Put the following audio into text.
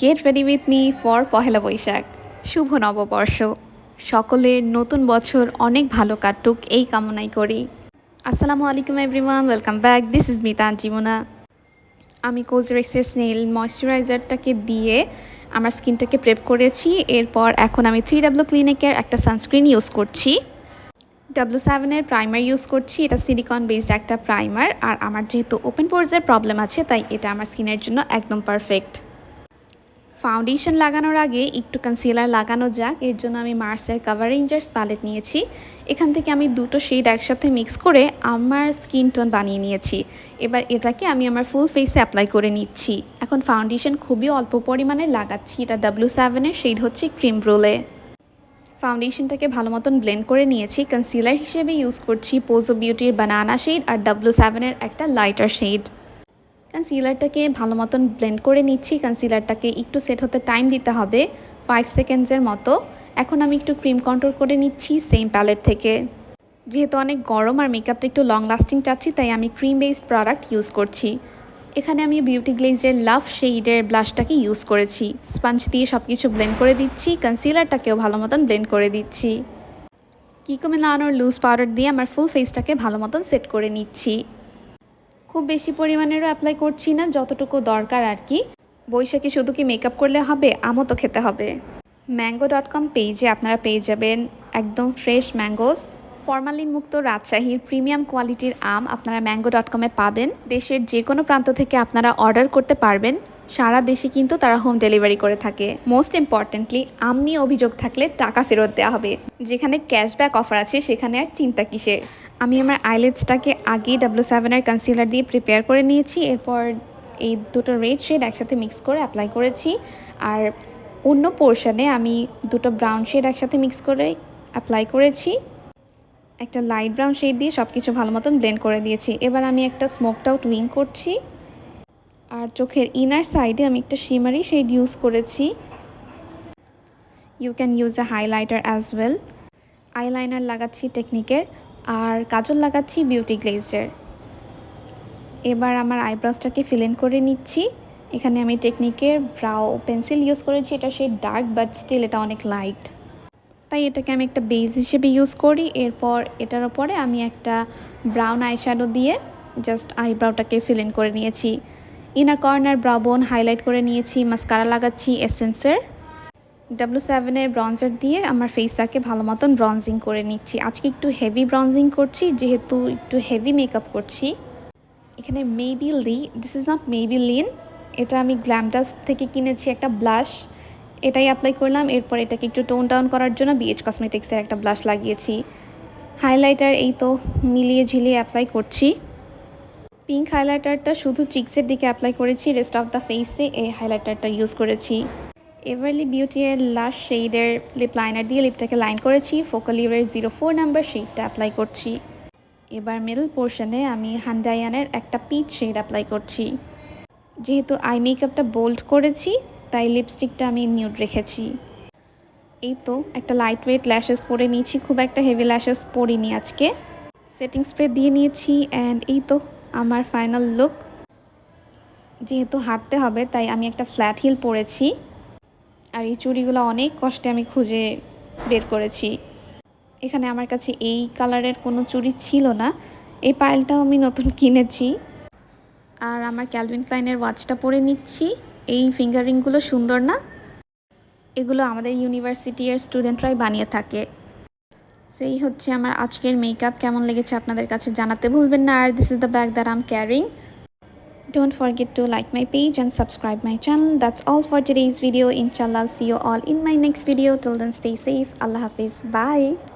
Get ready with me for Pohela Boishakh. শুভ নববর্ষ। সকলের নতুন বছর অনেক ভালো কাটুক, এই কামনাই করি। আসসালামু আলাইকুম everyone welcome back this is Mita জীবনা আমি কোজরেক্সের স্নেল ময়শ্চারাইজারটাকে দিয়ে আমার স্কিনটাকে প্রেপ করেছি। এরপর এখন আমি থ্রি ডাব্লু ক্লিনিকের একটা সানস্ক্রিন ইউজ করছি। ডাব্লু সেভেনের প্রাইমার ইউজ করছি। এটা সিলিকন বেসড একটা প্রাইমার আর আমার যেহেতু ওপেন পোর্সের প্রবলেম আছে, তাই এটা আমার স্কিনের জন্য একদম পারফেক্ট ফাউন্ডেশন লাগানোর আগে একটু কনসিলার লাগানো যাক। এর জন্য আমি মার্সের কাভার কাভারেঞ্জার্স প্যালেট নিয়েছি। এখান থেকে আমি দুটো শেড একসাথে মিক্স করে আমার স্কিন টোন বানিয়ে নিয়েছি। এবার এটাকে আমি আমার ফুল ফেসে অ্যাপ্লাই করে নিচ্ছি। এখন ফাউন্ডেশন খুবই অল্প পরিমাণে লাগাচ্ছি। এটা ডাব্লিউ সেভেনের শেড হচ্ছে ক্রিম রোলে ফাউন্ডেশনটাকে ভালো মতন ব্লেন্ড করে নিয়েছি। কনসিলার হিসেবে ইউজ করছি পোজো বিউটির বানানা শেড আর ডাব্লিউ সেভেনের একটা লাইটার শেড কনসিলারটাকে ভালো মতন ব্লেন্ড করে নিচ্ছি। কনসিলারটাকে একটু সেট হতে টাইম দিতে হবে ফাইভ সেকেন্ডসের মতো। এখন আমি একটু ক্রিম কন্ট্রোল করে নিচ্ছি সেম প্যালেট থেকে। যেহেতু অনেক গরম আর মেকআপটা একটু লং লাস্টিং চাচ্ছি, তাই আমি ক্রিম বেসড প্রোডাক্ট ইউজ করছি। এখানে আমি বিউটি গ্লেজের লাভ শেডের ব্লাশটাকে ইউজ করেছি। স্পঞ্জ দিয়ে সব কিছু ব্লেন্ড করে দিচ্ছি কনসিলারটাকেও ভালো মতন ব্লেন্ড করে দিচ্ছি। কিকো মেলানোর লুজ পাউডার দিয়ে আমার ফুল ফেসটাকে ভালো মতন সেট করে নিচ্ছি। খুব বেশি পরিমাণেরও অ্যাপ্লাই করছি না, যতটুকু দরকার আর কি। বৈশাখে শুধু কি মেকআপ করলে হবে? আমও তো খেতে হবে। ম্যাঙ্গো ডট কম পেজে আপনারা পেয়ে যাবেন একদম ফ্রেশ ম্যাঙ্গোস ফরমালিন মুক্ত রাজশাহীর প্রিমিয়াম কোয়ালিটির আম আপনারা ম্যাঙ্গো ডট কমে পাবেন। দেশের যে কোনো প্রান্ত থেকে আপনারা অর্ডার করতে পারবেন। সারা দেশে কিন্তু তারা হোম ডেলিভারি করে থাকে। মোস্ট ইম্পর্টেন্টলি আম নিয়ে অভিযোগ থাকলে টাকা ফেরত দেওয়া হবে। যেখানে ক্যাশব্যাক অফার আছে, সেখানে আর চিন্তা কিসের? আমি আমার আইলেটসটাকে আগেই ডাব্লু সেভেনের কনসিলার দিয়ে প্রিপেয়ার করে নিয়েছি। এরপর এই দুটো রেড শেড একসাথে মিক্স করে অ্যাপ্লাই করেছি। আর অন্য পোর্শনে আমি দুটো ব্রাউন শেড একসাথে মিক্স করে অ্যাপ্লাই করেছি। একটা লাইট ব্রাউন শেড দিয়ে সব কিছু ভালো মতন ব্লেন্ড করে দিয়েছি। এবার আমি একটা স্মোকড আউট উইং করছি। আর চোখের ইনার সাইডে আমি একটা শিমারি শেড ইউজ করেছি। You can use a highlighter as well eyeliner লাগাচ্ছি টেকনিকের আর কাজল লাগাচ্ছি বিউটি গ্লেজের। এবার আমার আইব্রাউসটাকে ফিল ইন করে নিচ্ছি। এখানে আমি টেকনিকের ব্রাউ পেন্সিল ইউজ করেছি। এটা সেই ডার্ক বাট স্টিল এটা অনেক লাইট তাই এটাকে আমি একটা বেজ হিসেবে ইউজ করি। এরপর এটার ওপরে আমি একটা ব্রাউন আইশ্যাডো দিয়ে জাস্ট আইব্রাউটাকে ফিল ইন করে নিয়েছি। ইনার কর্নার ব্রাউন হাইলাইট করে নিয়েছি। মাস্কারা লাগাচ্ছি এসেন্সের ডাব্লু সেভেনের ব্রঞ্জার দিয়ে আমার ফেসটাকে ভালো মতন ব্রঞ্জিং করে নিচ্ছি। আজকে একটু হেভি ব্রঞ্জিং করছি, যেহেতু একটু হেভি মেকআপ করছি। এখানে Maybelline this is not Maybelline এটা আমি গ্ল্যামডাস্ট থেকে কিনেছি একটা ব্লাশ এটাই অ্যাপ্লাই করলাম, এরপর এটাকে একটু টোন ডাউন করার জন্য বিএচ কসমেটিক্সের একটা ব্লাশ লাগিয়েছি। হাইলাইটার এই তো মিলিয়ে ঝিলিয়ে অ্যাপ্লাই করছি। পিঙ্ক হাইলাইটারটা শুধু চিক্সের দিকে অ্যাপ্লাই করেছি রেস্ট অফ দ্য ফেসে এই হাইলাইটারটা ইউজ করেছি। এভারলি বিউটির লাস্ট শেডের লিপ লাইনার দিয়ে লিপটাকে লাইন করেছি। ফোকাল জিরো ফোর নাম্বার শেডটা অ্যাপ্লাই করছি। এবার মিডল পোর্শনে আমি হান্ডায়ানের একটা পিচ শেড অ্যাপ্লাই করছি। যেহেতু আই মেকআপটা বোল্ড করেছি, তাই লিপস্টিকটা আমি নিউড রেখেছি। এই তো একটা লাইট ওয়েট ল্যাশেস পরে নিয়েছি, খুব একটা হেভি ল্যাশেস পরিনি আজকে। সেটিং স্প্রে দিয়ে নিয়েছি অ্যান্ড এই তো আমার ফাইনাল লুক যেহেতু হাঁটতে হবে, তাই আমি একটা ফ্ল্যাট হিল পরেছি। আর এই চুড়িগুলো অনেক কষ্টে আমি খুঁজে বের করেছি। এখানে আমার কাছে এই কালারের কোনো চুড়ি ছিল না। এই পায়েলটাও আমি নতুন কিনেছি। আর আমার ক্যালভিন ক্লাইনের ওয়াচটা পরে নিচ্ছি। এই ফিঙ্গারিংগুলো সুন্দর না? এগুলো আমাদের ইউনিভার্সিটির স্টুডেন্টরাই বানিয়ে থাকে। সো এই হচ্ছে আমার আজকের মেকআপ কেমন লেগেছে আপনাদের কাছে জানাতে ভুলবেন না। আর this is the bag that I'm carrying Don't forget to like my page and subscribe my channel. That's all for today's video. Inshallah, I'll see you all in my next video. Till then, stay safe. Allah Hafiz. Bye.